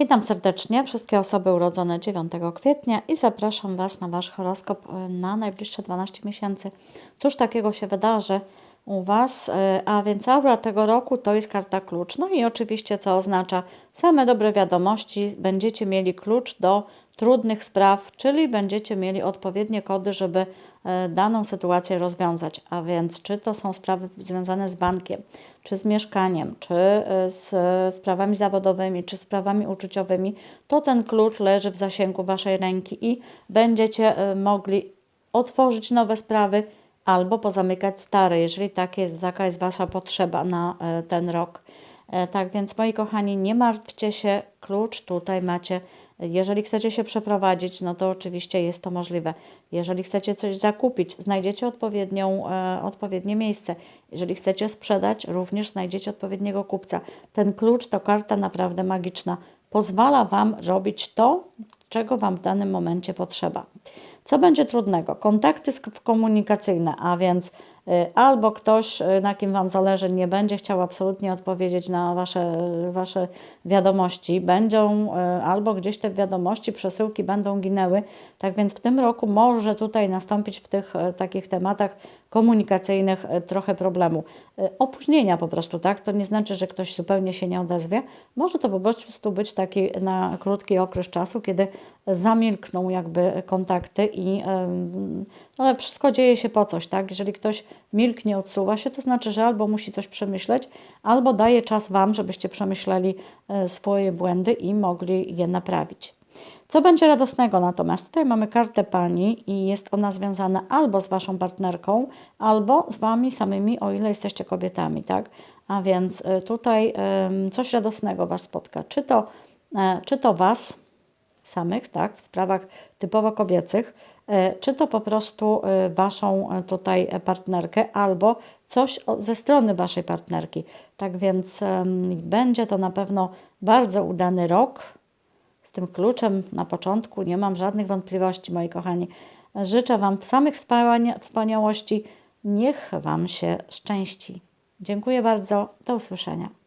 Witam serdecznie wszystkie osoby urodzone 9 kwietnia i zapraszam Was na Wasz horoskop e, na najbliższe 12 miesięcy. Cóż takiego się wydarzy u Was? E, A więc aura tego roku to jest karta klucz. No i oczywiście co oznacza same dobre wiadomości. Będziecie mieli klucz do trudnych spraw, czyli będziecie mieli odpowiednie kody, żeby e, daną sytuację rozwiązać. A więc czy to są sprawy związane z bankiem, czy z mieszkaniem, czy e, z sprawami zawodowymi, czy sprawami uczuciowymi, to ten klucz leży w zasięgu Waszej ręki i będziecie e, mogli otworzyć nowe sprawy albo pozamykać stare, jeżeli tak jest, taka jest Wasza potrzeba na e, ten rok. E, Tak więc, moi kochani, nie martwcie się, klucz tutaj macie. Jeżeli chcecie się przeprowadzić, no to oczywiście jest to możliwe. Jeżeli chcecie coś zakupić, znajdziecie odpowiednią, e, odpowiednie miejsce. Jeżeli chcecie sprzedać, również znajdziecie odpowiedniego kupca. Ten klucz to karta naprawdę magiczna. Pozwala Wam robić to, czego Wam w danym momencie potrzeba. Co będzie trudnego? Kontakty komunikacyjne, a więc albo ktoś, y, na kim Wam zależy, nie będzie chciał absolutnie odpowiedzieć na Wasze, wasze wiadomości, będą y, albo gdzieś te wiadomości, przesyłki będą ginęły. Tak więc w tym roku może tutaj nastąpić w tych takich tematach komunikacyjnych trochę problemu. Opóźnienia po prostu, tak? To nie znaczy, że ktoś zupełnie się nie odezwie. Może to po prostu być taki na krótki okres czasu, kiedy zamilkną jakby kontakty i ale wszystko dzieje się po coś, tak? Jeżeli ktoś milknie, odsuwa się, to znaczy, że albo musi coś przemyśleć, albo daje czas Wam, żebyście przemyśleli e, swoje błędy i mogli je naprawić. Co będzie radosnego natomiast? Tutaj mamy kartę pani i jest ona związana albo z waszą partnerką, albo z wami samymi, o ile jesteście kobietami, tak? A więc y, tutaj coś radosnego was spotka. Czy to, e, czy to was samych, tak? W sprawach typowo kobiecych, e, czy to po prostu e, waszą e, tutaj partnerkę, albo coś ze strony waszej partnerki. Tak więc będzie to na pewno bardzo udany rok z tym kluczem na początku nie mam żadnych wątpliwości, moi kochani. Życzę Wam samych wspania- wspaniałości. Niech Wam się szczęści. Dziękuję bardzo. Do usłyszenia.